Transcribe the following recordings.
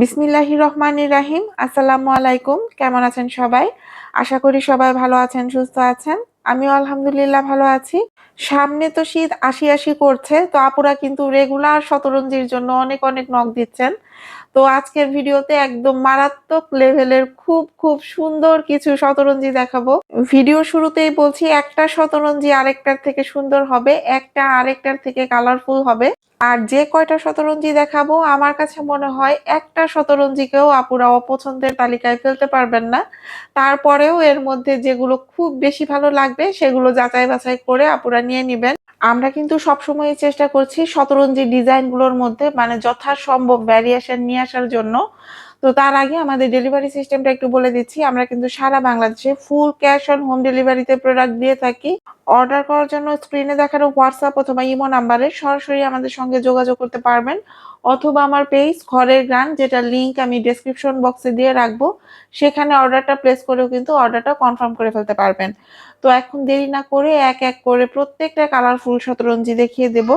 বিসমিল্লাহির রহমান রাহিম। আসসালামু আলাইকুম। কেমন আছেন সবাই? আশা করি সবাই ভালো আছেন, সুস্থ আছেন। আমিও আলহামদুলিল্লাহ ভালো আছি। সামনে তো শীত আশি আশি করছে, তো আপুরা কিন্তু রেগুলার শতরঞ্জির জন্য অনেক অনেক নখ দিচ্ছেন। তো আজকের ভিডিওতে একদম মারাত্মক লেভেলের খুব খুব সুন্দর কিছু শতরঞ্জি দেখাবো। ভিডিও শুরুতেই বলছি, একটা শতরঞ্জি আরেকটার থেকে সুন্দর হবে, একটা আরেকটার থেকে কালারফুল হবে। আর যে কয়টা শতরঞ্জি দেখাবো, আমার কাছে মনে হয় একটা শতরঞ্জিকেও আপুরা অপছন্দের তালিকায় ফেলতে পারবেন না। তারপরেও এর মধ্যে যেগুলো খুব বেশি ভালো লাগবে, সেগুলো যাচাই বাছাই করে আপুরা নিয়ে নিবেন। আমরা কিন্তু সবসময় চেষ্টা করছি শতরঞ্জি ডিজাইনগুলোর মধ্যে মানে যথাসম্ভব ভ্যারিয়েশন নিয়ে আসার জন্য তো তার আগে আমাদের ডেলিভারি সিস্টেমটা একটু বলে দিচ্ছি, আমরা কিন্তু সারা বাংলাদেশে ফুল ক্যাশ অন হোম ডেলিভারিতে প্রোডাক্ট দিয়ে থাকি। অর্ডার করার জন্য স্ক্রিনে দেখানো হোয়াটসঅ্যাপ অথবা ইমো নাম্বারে সরাসরি আমাদের সঙ্গে যোগাযোগ করতে পারবেন। অথবা আমার পেজ ঘরের গান যেটা লিংক আমি ডেসক্রিপশন বক্সে দিয়ে রাখব, সেখানে অর্ডারটা প্লেস করেও কিন্তু অর্ডারটা কনফার্ম করে ফেলতে পারবেন। তো এখন দেরি না করে এক এক করে প্রত্যেকটা কালারফুল শতরঞ্জি দেখিয়ে দেব।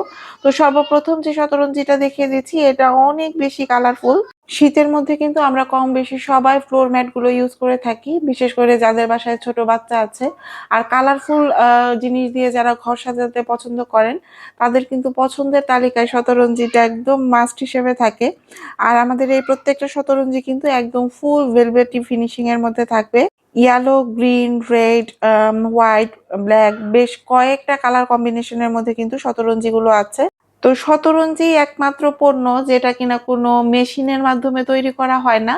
তো সর্বপ্রথম যে শতরঞ্জিটা দেখিয়ে দিচ্ছি, এটা অনেক বেশি কালারফুল শীতের মধ্যে কিন্তু আমরা কম বেশি সবাই ফ্লোর ম্যাটগুলো ইউজ করে থাকি, বিশেষ করে যাদের বাসায় ছোট বাচ্চা আছে। আর কালারফুল জিনিস দিয়ে যারা ঘর সাজাতে পছন্দ করেন, তাদের কিন্তু পছন্দের তালিকায় শতরঞ্জিটা একদম মাস্ট হিসেবে থাকে। আর আমাদের এই প্রত্যেকটা শতরঞ্জি কিন্তু একদম ফুল ভেলভেটি ফিনিশিং এর মধ্যে থাকবে। Yellow green red white black বেশ কয়েকটা কালার কম্বিনেশনের মধ্যে কিন্তু শতরঞ্জিগুলো আছে। তো শতরঞ্জি একমাত্র পণ্য যেটা কিনা কোনো মেশিনের মাধ্যমে তৈরি করা হয় না।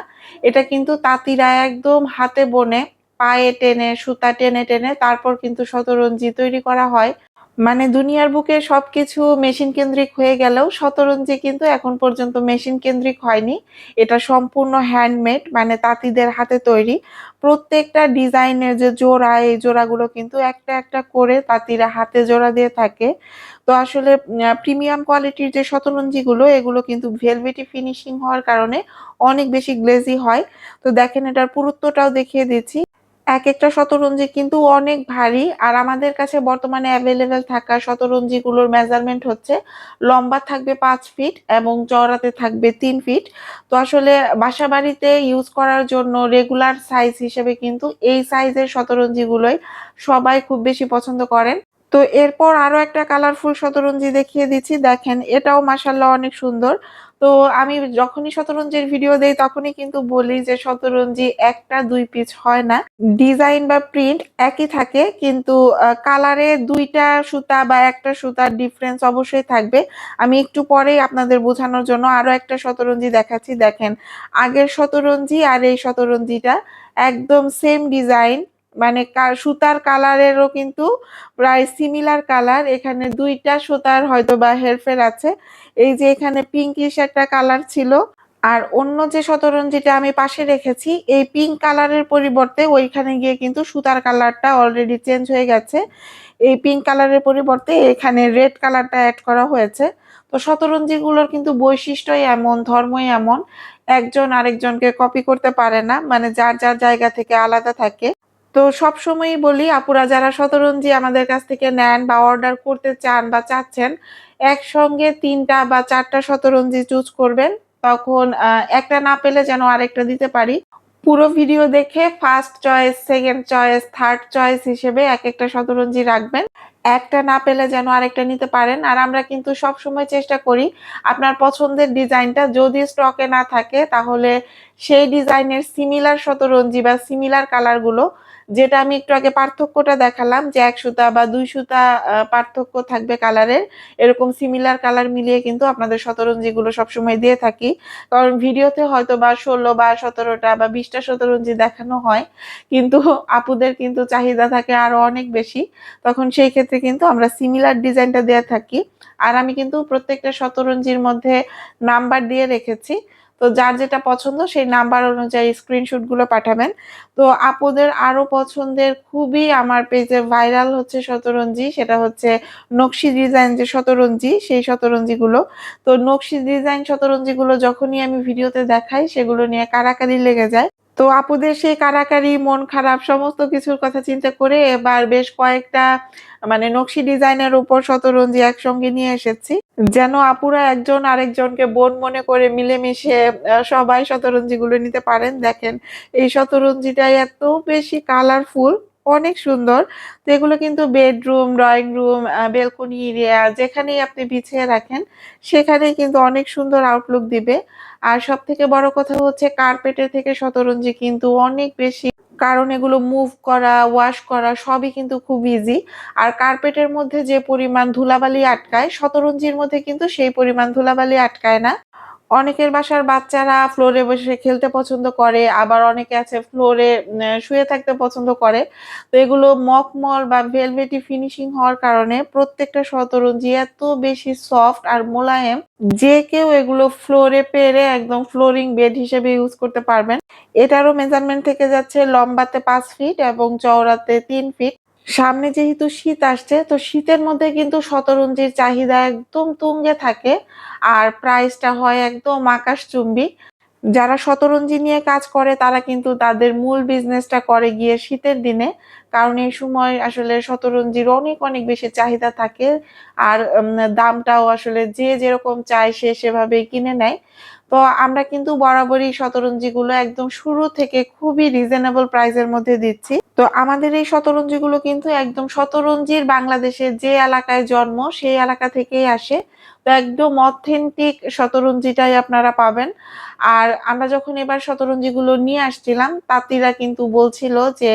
এটা কিন্তু তাঁতিরা একদম হাতে বনে, পায়ে টেনে, সুতা টেনে টেনে তারপর কিন্তু শতরঞ্জি তৈরি করা হয়। মানে দুনিয়ার বুকে সবকিছু মেশিন কেন্দ্রিক হয়ে গেলেও শতরঞ্জি কিন্তু এখন পর্যন্ত মেশিন কেন্দ্রিক হয়নি। এটা সম্পূর্ণ হ্যান্ডমেড মানে তাঁতিদের হাতে তৈরি। প্রত্যেকটা ডিজাইনের যে জোড়া, এই জোড়াগুলো কিন্তু একটা একটা করে তাঁতিরা হাতে জোড়া দিয়ে থাকে। তো আসলে প্রিমিয়াম কোয়ালিটির যে শতরঞ্জিগুলো, এগুলো কিন্তু ভেলভেটি ফিনিশিং হওয়ার কারণে অনেক বেশি গ্লেজি হয়। তো দেখেন এটার পুরুত্বটাও দেখিয়ে দিচ্ছি। এক একটা শতরঞ্জি কিন্তু অনেক ভারী। আর আমাদের কাছে বর্তমানে অ্যাভেলেবেল থাকা শতরঞ্জিগুলোর মেজারমেন্ট হচ্ছে লম্বা থাকবে পাঁচ ফিট এবং চওড়াতে থাকবে তিন ফিট তো আসলে বাসা বাড়িতে ইউজ করার জন্য রেগুলার সাইজ হিসেবে কিন্তু এই সাইজের শতরঞ্জিগুলোই সবাই খুব বেশি পছন্দ করেন। তো এরপর আরও একটা কালারফুল শতরঞ্জি দেখিয়ে দিচ্ছি। দেখেন, এটাও মাসাল্লাহ অনেক সুন্দর। তো আমি যখনই শতরঞ্জির ভিডিও দেই, তখনই কিন্তু বলি যে শতরঞ্জি একটা দুই পিস হয় না। ডিজাইন বা প্রিন্ট একই থাকে, কিন্তু কালারে দুইটা সুতা বা একটা সুতার ডিফারেন্স অবশ্যই থাকবে। আমি একটু পরেই আপনাদের বোঝানোর জন্য আরও একটা শতরঞ্জি দেখাচ্ছি। দেখেন, আগের শতরঞ্জি আর এই শতরঞ্জিটা একদম সেম ডিজাইন মানে সুতার কালারেরও কিন্তু প্রায় সিমিলার কালার এখানে দুইটা সুতার হয়তো বা হেরফের আছে। এই যে এখানে পিঙ্কিশ একটা কালার ছিল। আর অন্য যে শতরঞ্জিটা আমি পাশে রেখেছি, এই পিঙ্ক কালারের পরিবর্তে ওইখানে গিয়ে কিন্তু সুতার কালারটা অলরেডি চেঞ্জ হয়ে গেছে। এই পিঙ্ক কালারের পরিবর্তে এখানে রেড কালারটা অ্যাড করা হয়েছে। তো শতরঞ্জিগুলোর কিন্তু বৈশিষ্ট্যই এমন, ধর্মই এমন। একজন আরেকজনকে কপি করতে পারে না। মানে যার যার জায়গা থেকে আলাদা থাকে। তো সব সময়ই বলি, আপুরা যারা শতরঞ্জি আমাদের কাছ থেকে নেন বা অর্ডার করতে চান বা চাচ্ছেন, একসঙ্গে তিনটা বা চারটা শতরঞ্জি চুজ করবেন। তখন একটা না পেলে যেন আরেকটা দিতে পারি। পুরো ভিডিও দেখে first choice second choice third choice হিসেবে এক একটা শতরঞ্জি রাখবেন। একটা না পেলে যেন আরেকটা নিতে পারেন। আর আমরা কিন্তু সব সময় চেষ্টা করি আপনার পছন্দের ডিজাইনটা যদি স্টকে না থাকে, তাহলে সেই ডিজাইনের সিমিলার শতরঞ্জি বা সিমিলার কালারগুলো যেটা আমি একটু আগে পার্থক্যটা দেখালাম, যে এক সুতা বা দুই সুতা পার্থক্য থাকবে কালারের। এরকম সিমিলার কালার মিলিয়ে কিন্তু আপনাদের শতরঞ্জিগুলো সবসময় দিয়ে থাকি। কারণ ভিডিওতে হয়তো বা ষোলো বা সতেরোটা বা বিশটা শতরঞ্জি দেখানো হয়, কিন্তু আপুদের কিন্তু চাহিদা থাকে আরও অনেক বেশি। তখন সেই ক্ষেত্রে কিন্তু আমরা সিমিলার ডিজাইনটা দেওয়া থাকি। আর আমি কিন্তু প্রত্যেকটা শতরঞ্জির মধ্যে নাম্বার দিয়ে রেখেছি। তো যার যেটা পছন্দ সেই নাম্বার অনুযায়ী স্ক্রিনশটগুলো পাঠাবেন। তো আপদের আরও পছন্দের খুবই আমার পেজে ভাইরাল হচ্ছে শতরঞ্জি, সেটা হচ্ছে নকশি ডিজাইন যে শতরঞ্জি, সেই শতরঞ্জিগুলো তো নকশি ডিজাইন শতরঞ্জি গুলো যখনই আমি ভিডিওতে দেখাই, সেগুলো নিয়ে কারাকারি লেগে যায়। তো আপুদের সেই কারাকারি মন খারাপ সমস্ত কিছুর কথা চিন্তা করে এবার বেশ কয়েকটা মানে নকশি ডিজাইনের উপর শতরঞ্জি একসঙ্গে নিয়ে এসেছি। যেন আপুরা একজন আরেকজনকে বোন মনে করে মিলেমিশে সবাই শতরঞ্জি গুলো নিতে পারেন। দেখেন, এই শতরঞ্জিটাই এত বেশি কালারফুল অনেক সুন্দর। তো এগুলো কিন্তু bedroom, drawing room balcony area যেখানেই আপনি বিছিয়ে রাখেন সেখানে কিন্তু অনেক সুন্দর আউটলুক দিবে। আর সব থেকে বড় কথা হচ্ছে কার্পেটের থেকে শতরঞ্জি কিন্তু অনেক বেশি। কারণ এগুলো মুভ করা ওয়াশ করা সবই কিন্তু খুব ইজি আর কার্পেটের মধ্যে যে পরিমাণ ধুলাবালি আটকায়, শতরঞ্জির মধ্যে কিন্তু সেই পরিমাণ ধুলাবালি আটকায় না। অনেকের বাসার বাচ্চারা ফ্লোরে বসে খেলতে পছন্দ করে, আবার অনেকে আছে ফ্লোরে শুয়ে থাকতে পছন্দ করে। তো এগুলো মখমল বা ভেলভেটি ফিনিশিং হওয়ার কারণে প্রত্যেকটা শতরঞ্জি এত বেশি সফট আর মোলায়েম যে কেউ এগুলো ফ্লোরে পেরে একদম ফ্লোরিং বেড হিসেবে ইউজ করতে পারবেন। এটারও মেজারমেন্ট থেকে যাচ্ছে লম্বাতে পাঁচ ফিট এবং চওড়াতে তিন ফিট সামনে যেহেতু শীত আসছে, তো শীতের মধ্যে কিন্তু শতরঞ্জির চাহিদা একদম তুঙ্গে থাকে আর প্রাইসটা হয় একদম আকাশচুম্বী। যারা শতরঞ্জি নিয়ে কাজ করে, তারা কিন্তু তাদের মূল বিজনেসটা করে গিয়ে শীতের দিনে, কারণ এই সময় আসলে শতরঞ্জির অনেক অনেক বেশি চাহিদা থাকে আর দামটাও আসলে যে যেরকম চায় সে সেভাবেই কিনে নেয়। তো আমরা কিন্তু বরাবরই শতরঞ্জিগুলো একদম শুরু থেকে খুবই রিজনেবল প্রাইসের মধ্যে দিচ্ছি। তো আমাদের এই শতরঞ্জিগুলো কিন্তু একদম শতরঞ্জির বাংলাদেশের যে এলাকায় জন্ম, সেই এলাকা থেকেই আসে। তো একদম অথেন্টিক শতরঞ্জিটাই আপনারা পাবেন। আর আমরা যখন এবার শতরঞ্জিগুলো নিয়ে আসছিলাম, তাঁতিরা কিন্তু বলছিল যে,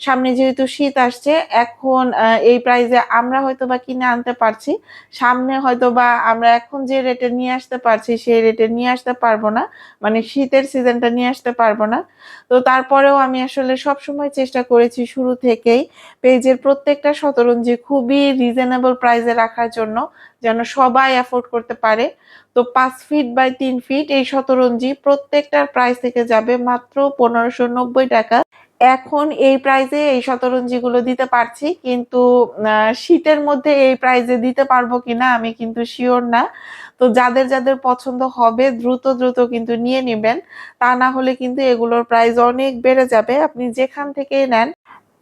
সামনে যেহেতু শীত আসছে, এখন এই প্রাইজে আমরা হয়তো বা কিনে আনতে পারছি। সামনে হয়তো বা আমরা এখন যে রেটে নিয়ে আসতে পারছি, সেই রেটে নিয়ে আসতে পারব না। মানে শীতের সিজনটা নিয়ে আসতে পারব না। তো তারপরেও আমি আসলে সব সময় চেষ্টা করেছি শুরু থেকেই। পেজের প্রত্যেকটা শতরঞ্জি খুবই রিজনেবল প্রাইসে রাখার জন্য। যেন সবাই অ্যাফোর্ড করতে পারে। তো পাঁচ ফিট বাই তিন ফিট এই শতরঞ্জি প্রত্যেকটার প্রাইস থেকে যাবে মাত্র পনেরোশো নব্বই টাকা। এখন এই প্রাইজে এই শতরঞ্জিগুলো দিতে পারছি, কিন্তু শীতের মধ্যে এই প্রাইজে দিতে পারব কিনা আমি কিন্তু শিওর না। তো যাদের যাদের পছন্দ হবে, দ্রুত দ্রুত কিন্তু নিয়ে নেবেন। তা না হলে কিন্তু এগুলোর প্রাইস অনেক বেড়ে যাবে। আপনি যেখান থেকেই নেন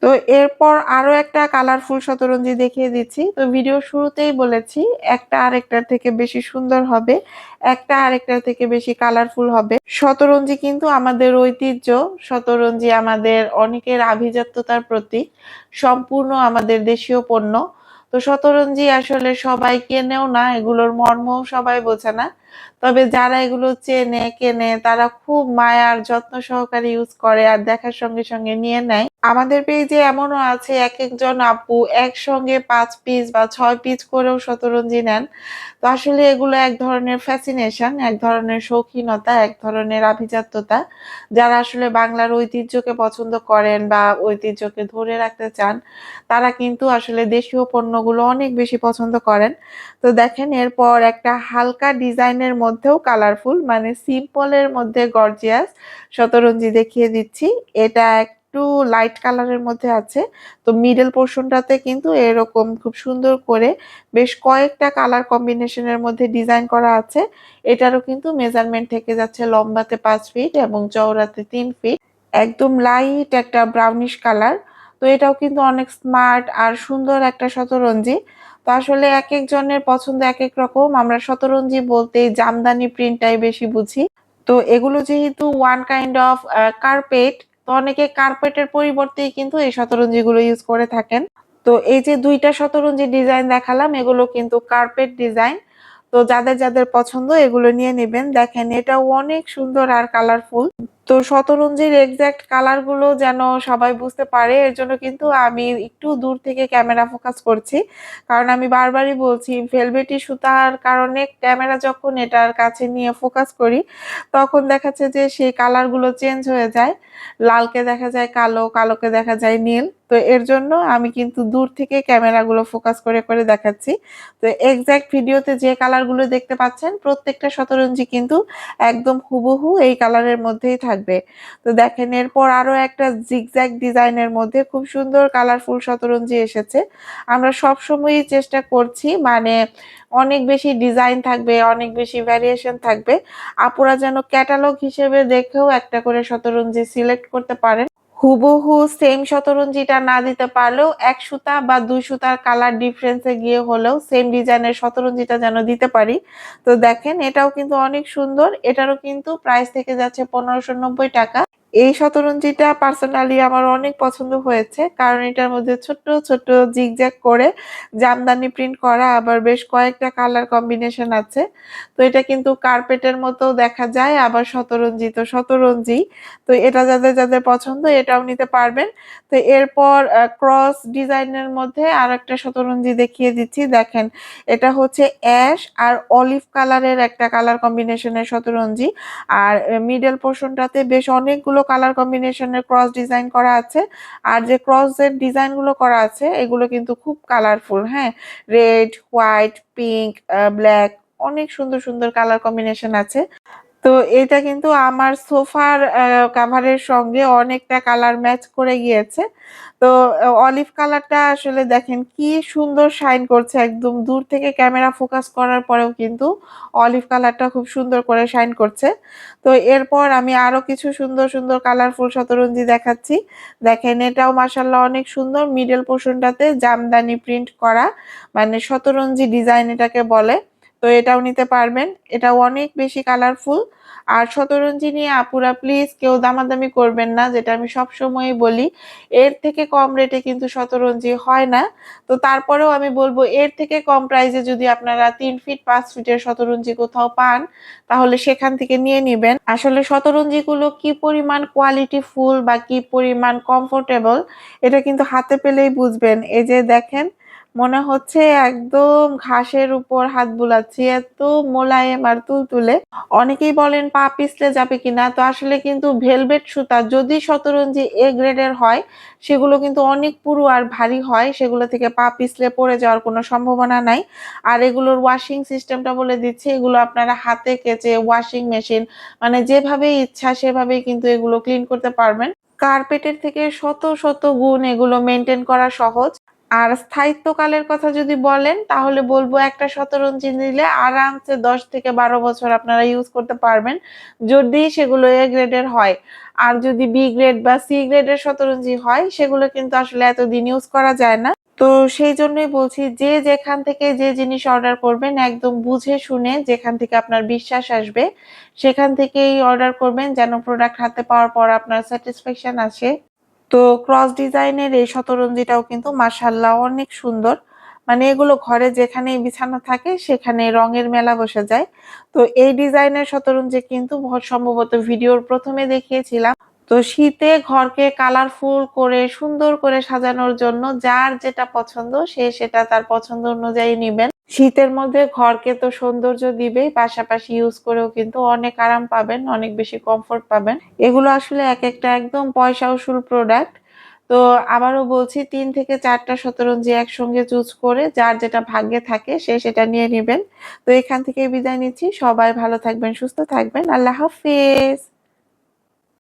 তো এরপর আরও একটা কালারফুল শতরঞ্জি দেখিয়ে দিচ্ছি। তো ভিডিও শুরুতেই বলেছি, একটা আরেকটার থেকে বেশি সুন্দর হবে, একটা আরেকটার থেকে বেশি কালারফুল হবে। শতরঞ্জি কিন্তু আমাদের ঐতিহ্য, শতরঞ্জি আমাদের অনেকের আভিজাত্যতার প্রতীক, সম্পূর্ণ আমাদের দেশীয় পণ্য। তো শতরঞ্জি আসলে সবাই কেনেও না, এগুলোর মর্মও সবাই বোঝে না। তবে যারা এগুলো চেনে, কেনে, তারা খুব মায়ার যত্ন সহকারে ইউজ করে আর দেখার সঙ্গে সঙ্গে নিয়ে নেয়। আমাদের পেজে এমনও আছে, এক একজন আপু একসঙ্গে পাঁচ পিস বা ছয় পিস করেও শতরঞ্জি নেন। তো আসলে এগুলো এক ধরনের ফ্যাসিনেশন এক ধরনের শৌখিনতা, এক ধরনের আভিজাত্যতা। যারা আসলে বাংলার ঐতিহ্যকে পছন্দ করেন বা ঐতিহ্যকে ধরে রাখতে চান, তারা কিন্তু আসলে দেশীয় পণ্যগুলো অনেক বেশি পছন্দ করেন। তো দেখেন, এরপর একটা হালকা ডিজাইনের মধ্যেও কালারফুল মানে সিম্পলের মধ্যে গর্জিয়াস শতরঞ্জি দেখিয়ে দিচ্ছি। এটা একটু লাইট কালারের মধ্যে আছে। তো মিডল পোর্শনটাতে কিন্তু এরকম খুব সুন্দর করে বেশ কয়েকটা কালার কম্বিনেশনের মধ্যে ডিজাইন করা আছে। এটারও কিন্তু মেজারমেন্ট থেকে যাচ্ছে লম্বাতে পাঁচ ফিট এবং চওড়াতে তিন ফিট একদম লাইট একটা ব্রাউনিশ কালার তো এটাও কিন্তু অনেক স্মার্ট আর সুন্দর একটা শতরঞ্জি। তো আসলে এক একজনের পছন্দ এক এক রকম। আমরা শতরঞ্জি বলতে জামদানি প্রিন্টটাই বেশি বুঝি। তো এগুলো যেহেতু ওয়ান কাইন্ড অফ কার্পেট তো অনেকে কার্পেটের পরিবর্তেই কিন্তু এই শতরঞ্জিগুলো ইউজ করে থাকেন। তো এই যে দুইটা শতরঞ্জি ডিজাইন দেখালাম, এগুলো কিন্তু কার্পেট ডিজাইন তো যাদের যাদের পছন্দ, এগুলো নিয়ে নেবেন। দেখেন এটা অনেক সুন্দর আর কালারফুল তো শতরঞ্জির এক্সাক্ট কালারগুলো যেন সবাই বুঝতে পারে, এর জন্য কিন্তু আমি একটু দূর থেকে ক্যামেরা ফোকাস করছি। কারণ আমি বারবারই বলছি ভেলভেটি সুতার কারণে ক্যামেরা যখন এটার কাছে নিয়ে ফোকাস করি, তখন দেখাচ্ছে যে সেই কালারগুলো চেঞ্জ হয়ে যায়। লালকে দেখা যায় কালো, কালোকে দেখা যায় নীল। তো এর জন্য আমি কিন্তু দূর থেকে ক্যামেরাগুলো ফোকাস করে করে দেখাচ্ছি। তো এক্সাক্ট ভিডিওতে যে কালারগুলো দেখতে পাচ্ছেন, প্রত্যেকটা শতরঞ্জি কিন্তু একদম হুবহু এই কালারের মধ্যেই থাকবে। থাকবে। তো দেখেন, এরপর আরও একটা জিগজ্যাগ ডিজাইনের মধ্যে খুব সুন্দর কালারফুল শতরঞ্জি এসেছে। আমরা সবসময়ই চেষ্টা করছি মানে অনেক বেশি ডিজাইন থাকবে, অনেক বেশি ভ্যারিয়েশন থাকবে। আপুরা যেন ক্যাটালগ হিসেবে দেখেও একটা করে শতরঞ্জি সিলেক্ট করতে পারেন। হুবহু সেম শতরঞ্জিটা না দিতে পারলেও এক সুতা বা দুই সুতার কালার ডিফারেন্সে গিয়ে হলেও সেম ডিজাইনের শতরঞ্জিটা যেন দিতে পারি। তো দেখেন এটাও কিন্তু অনেক সুন্দর। এটারও কিন্তু প্রাইস থেকে যাচ্ছে পনেরোশো টাকা। এই শতরঞ্জিটা পার্সোনালি আমার অনেক পছন্দ হয়েছে, কারণ এটার মধ্যে ছোট্ট ছোট্ট জিগজ্যাগ করে জামদানি প্রিন্ট করা আবার বেশ কয়েকটা কালার কম্বিনেশন আছে। তো এটা কিন্তু কার্পেটের মতো দেখা যায়, আবার শতরঞ্জি, তো শতরঞ্জি, তো এটা যাদের যাদের পছন্দ এটাও নিতে পারবেন। তো এরপর ক্রস ডিজাইনের মধ্যে আর একটা শতরঞ্জি দেখিয়ে দিচ্ছি। দেখেন, এটা হচ্ছে অ্যাশ আর অলিভ কালারের একটা কালার কম্বিনেশনের শতরঞ্জি। আর মিডল পোর্শনটাতে বেশ অনেকগুলো কালার কম্বিনেশনের ক্রস ডিজাইন করা আছে। আর যে ক্রসের ডিজাইনগুলো করা আছে, এগুলো কিন্তু খুব কালারফুল হ্যাঁ? রেড হোয়াইট পিঙ্ক ব্ল্যাক অনেক সুন্দর সুন্দর কালার কম্বিনেশন আছে। তো এটা কিন্তু আমার সোফার কাভারের সঙ্গে অনেকটা কালার ম্যাচ করে গিয়েছে। তো অলিভ কালারটা আসলে দেখেন কি সুন্দর শাইন করছে একদম। দূর থেকে ক্যামেরা ফোকাস করার পরেও কিন্তু অলিভ কালারটা খুব সুন্দর করে শাইন করছে। তো এরপর আমি আরও কিছু সুন্দর সুন্দর কালারফুল শতরঞ্জি দেখাচ্ছি। দেখেন এটাও মাসাল্লাহ অনেক সুন্দর। মিডল পোর্শনটাতে জামদানি প্রিন্ট করা। মানে শতরঞ্জি ডিজাইন এটাকে বলে। তো এটাও নিতে পারবেন। এটা অনেক বেশি কালারফুল আর শতরঞ্জি নিয়ে আপুরা প্লিজ কেউ দামাদামি করবেন না, যেটা আমি সব সময় বলি। এর থেকে কম রেটে কিন্তু শতরঞ্জি হয় না। তো তারপরেও আমি বলব, এর থেকে কম প্রাইসে যদি আপনারা তিন ফিট পাঁচ ফিটের শতরঞ্জি কোথাও পান, তাহলে সেখান থেকে নিয়ে নিবেন। আসলে শতরঞ্জিগুলো কি পরিমাণ কোয়ালিটি ফুল বা কি পরিমাণ কমফোর্টেবল এটা কিন্তু হাতে পেলেই বুঝবেন। এই যে দেখেন মনে হচ্ছে একদম ঘাসের উপর হাত বুলাচ্ছি, এত মোলায়েম আর তুলতুলে। অনেকেই বলেন, পা পিছলে যাবে কিনা? তো আসলে কিন্তু ভেলভেট সুতা যদি শতরঞ্জি এ গ্রেডের হয়, সেগুলো কিন্তু অনেক পুরু আর ভারী হয়, সেগুলো থেকে পা পিছলে পড়ে যাওয়ার কোনো সম্ভাবনা নাই। আর এগুলোর ওয়াশিং সিস্টেমটা বলে দিচ্ছে, এগুলো আপনারা হাতে কেচে ওয়াশিং মেশিন মানে যেভাবে ইচ্ছা সেভাবেই কিন্তু এগুলো ক্লিন করতে পারবেন। কার্পেটের থেকে শত শত গুণ এগুলো মেনটেন করা সহজ। আর স্থায়িত্বকালের কথা যদি বলেন, তাহলে বলব একটা শতরঞ্জি নিলে আরামসে দশ থেকে বারো বছর আপনারা ইউজ করতে পারবেন, যদি সেগুলো এ গ্রেডের হয়। আর যদি বি গ্রেড বা সি গ্রেডের শতরঞ্জি হয়, সেগুলো কিন্তু আসলে এতদিন ইউজ করা যায় না। তো সেই জন্যই বলছি, যে যেখান থেকে যে জিনিস অর্ডার করবেন, একদম বুঝে শুনে যেখান থেকে আপনার বিশ্বাস আসবে, সেখান থেকেই অর্ডার করবেন, যেন প্রোডাক্ট হাতে পাওয়ার পর আপনার স্যাটিসফ্যাকশন আসে। তো ক্রস ডিজাইনের এই শতরঞ্জিটাও কিন্তু মাসাল্লাহ অনেক সুন্দর। মানে এগুলো ঘরে যেখানেই বিছানা থাকে সেখানে রঙের মেলা বসে যায়। তো এই ডিজাইনের শতরঞ্জি কিন্তু সম্ভবত ভিডিওর প্রথমে দেখিয়েছিলাম। তো শীতে ঘরকে কালারফুল করে, সুন্দর করে সাজানোর জন্য যার যেটা পছন্দ সে সেটা তার পছন্দ অনুযায়ী নিবেন। শীতের মধ্যে ঘরকে তো সৌন্দর্য দিবেই, পাশাপাশি ইউজ করেও কিন্তু অনেক আরাম পাবেন, অনেক বেশি কমফোর্ট পাবেন। এগুলো আসলে এক একটা একদম পয়সা উসুল প্রোডাক্ট তো আবারও বলছি, তিন থেকে চারটা শতরঞ্জি একসঙ্গে চুজ করে যার যেটা ভাগ্যে থাকে সে সেটা নিয়ে নেবেন। তো এখান থেকে বিদায় নিচ্ছি। সবাই ভালো থাকবেন, সুস্থ থাকবেন। আল্লাহ হাফিজ।